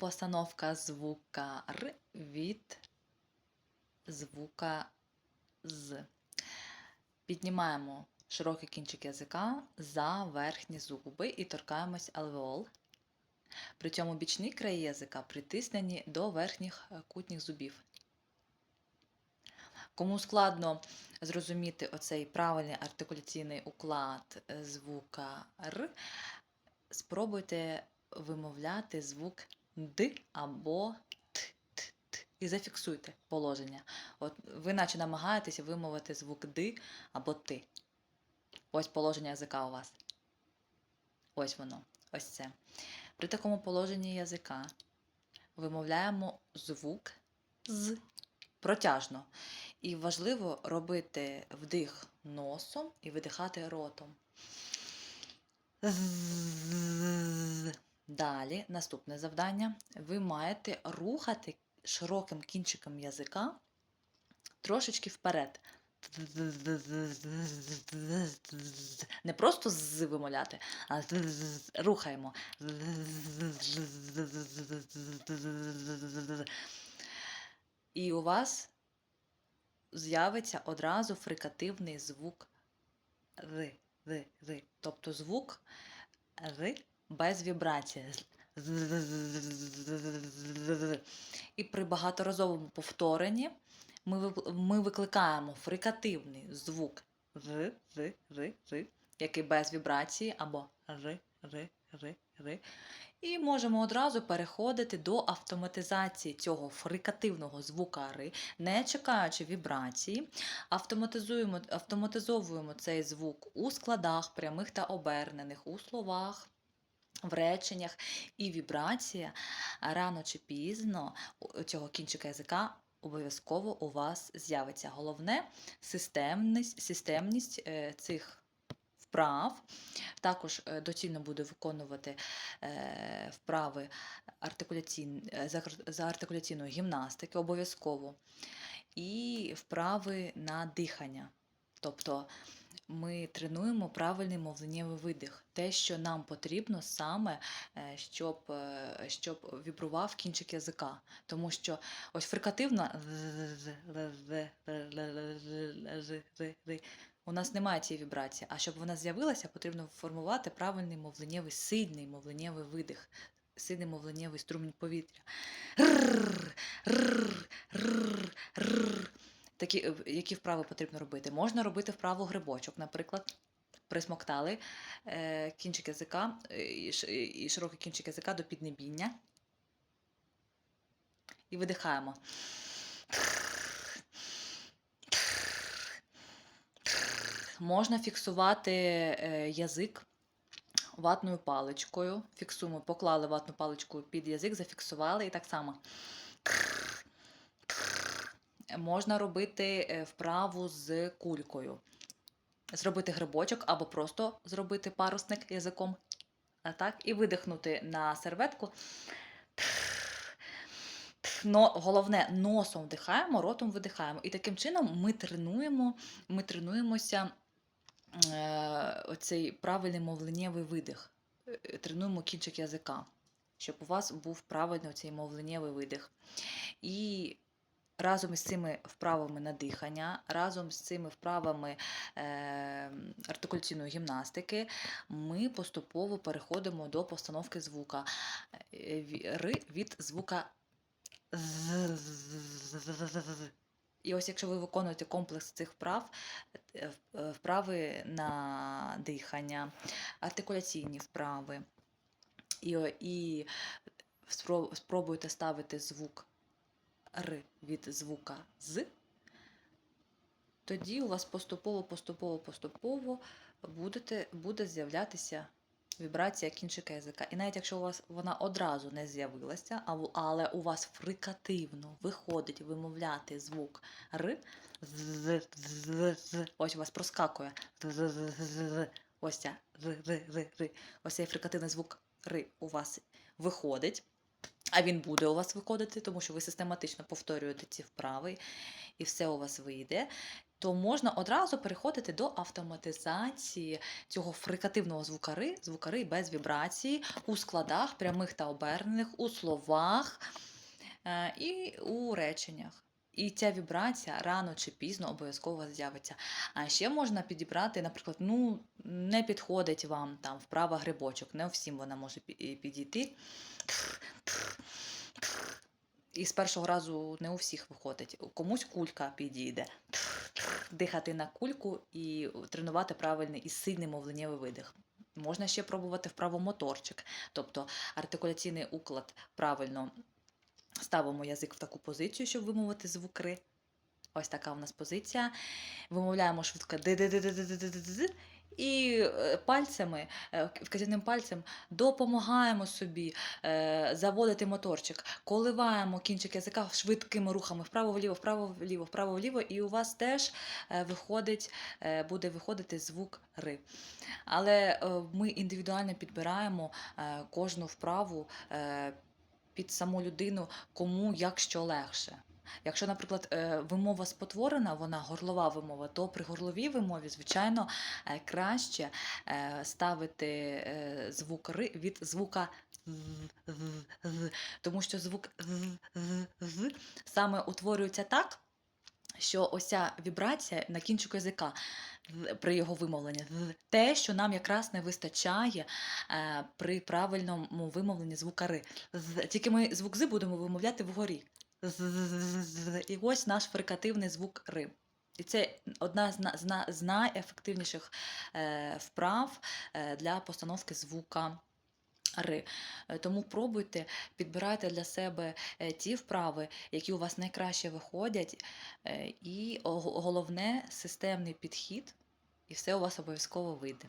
постановка звука Р від звука З. Піднімаємо широкий кінчик язика за верхні зуби і торкаємось алвеол. При цьому бічні краї язика притиснені до верхніх е, кутніх зубів. Кому складно зрозуміти оцей правильний артикуляційний уклад е, звука Р, спробуйте вимовляти звук Д або Т, Т, Т і зафіксуйте положення. От ви наче намагаєтеся вимовити звук Д або Т. Ось положення язика у вас. Ось воно. Ось це. При такому положенні язика вимовляємо звук з протяжно. І важливо робити вдих носом і видихати ротом. Далі, наступне завдання. Ви маєте рухати широким кінчиком язика трошечки вперед. Не просто з вимовляти, а рухаємо. І у вас з'явиться одразу фрикативний звук Р, Р, Р. Тобто звук Р без вібрації. І при багаторазовому повторенні ми, викликаємо фрикативний звук який без вібрації, або Р, Р. І можемо одразу переходити до автоматизації цього фрикативного звука Р, не чекаючи вібрації, автоматизуємо, автоматизовуємо цей звук у складах прямих та обернених, у словах. В реченнях і вібрація рано чи пізно цього кінчика язика обов'язково у вас з'явиться. Головне системність, системність е, цих вправ. Також е, доцільно буде виконувати е, вправи за артикуляційної гімнастики обов'язково. І вправи на дихання. Тобто ми тренуємо правильний мовленнєвий видих, те, що нам потрібно саме, е, щоб, е, щоб вібрував кінчик язика. Тому що ось фрикативна у нас немає цієї вібрації. А щоб вона з'явилася, потрібно формувати правильний мовленнєвий, сильний мовленнєвий видих, сильний мовленнєвий струмінь повітря. Рррр, рррр, рррр, рррр. Такі, е, які вправи потрібно робити? Можна робити вправу грибочок, наприклад. Присмоктали е, кінчик язика е, і, широкий кінчик язика до піднебіння. І видихаємо. Можна фіксувати язик ватною паличкою. Фіксуємо, поклали ватну паличку під язик, зафіксували і так само. Можна робити е, вправу з кулькою. Зробити грибочок або просто зробити парусник язиком. А так, і видихнути на серветку. Но, головне, носом вдихаємо, ротом видихаємо. І таким чином ми тренуємо, ми тренуємося е, оцей правильний мовленнєвий видих. Е, Тренуємо кінчик язика, щоб у вас був правильний оцей мовленнєвий видих. І разом із цими вправами на дихання, разом з цими вправами е, артикуляційної гімнастики, ми поступово переходимо до постановки звука е, від звука. І ось якщо ви виконуєте комплекс цих вправ, е, вправи на дихання, артикуляційні вправи, і, і спробуєте ставити звук Р від звука з, тоді у вас поступово, поступово, поступово будете, буде з'являтися вібрація кінчика язика. І навіть якщо у вас вона одразу не з'явилася, але у вас фрикативно виходить вимовляти звук Р, ось у вас проскакує. Ось ця р, р, р, р. Ось цей фрикативний звук Р у вас виходить. А він буде у вас виходити, тому що ви систематично повторюєте ці вправи, і все у вас вийде. то можна одразу переходити до автоматизації цього фрикативного звукари, звукари без вібрації у складах прямих та обернених, у словах е, і у реченнях. І ця вібрація рано чи пізно обов'язково з'явиться. А ще можна підібрати, наприклад, ну не підходить вам там вправа грибочок, не всім вона може підійти. І з першого разу не у всіх виходить. Комусь кулька підійде. Дихати на кульку і тренувати правильний і сильний мовленнєвий видих. Можна ще пробувати вправо-моторчик, тобто артикуляційний уклад правильно ставимо язик в таку позицію, щоб вимовити звук ри. Ось така у нас позиція. Вимовляємо швидко і е, пальцями, е, вказівним пальцем допомагаємо собі е, заводити моторчик, коливаємо кінчик язика швидкими рухами вправо-вліво, вправо-вліво, вправо-вліво, і у вас теж виходить, буде виходити звук ри. Але ми індивідуально підбираємо кожну вправу під саму людину, кому як що легше. Якщо, наприклад, е, вимова спотворена, вона горлова вимова, то при горловій вимові, звичайно, е, краще е, ставити звук ри від звука з, тому що звук з, саме утворюється так, що ось ця вібрація на кінчику язика при його вимовленні те, що нам якраз не вистачає при правильному вимовленні звука ри. Тільки ми звук з будемо вимовляти вгорі. І ось наш фрикативний звук ри. І це одна з, найефективніших вправ для постановки звука ри. Тому пробуйте, підбирайте для себе ті вправи, які у вас найкраще виходять, і головне системний підхід, і все у вас обов'язково вийде.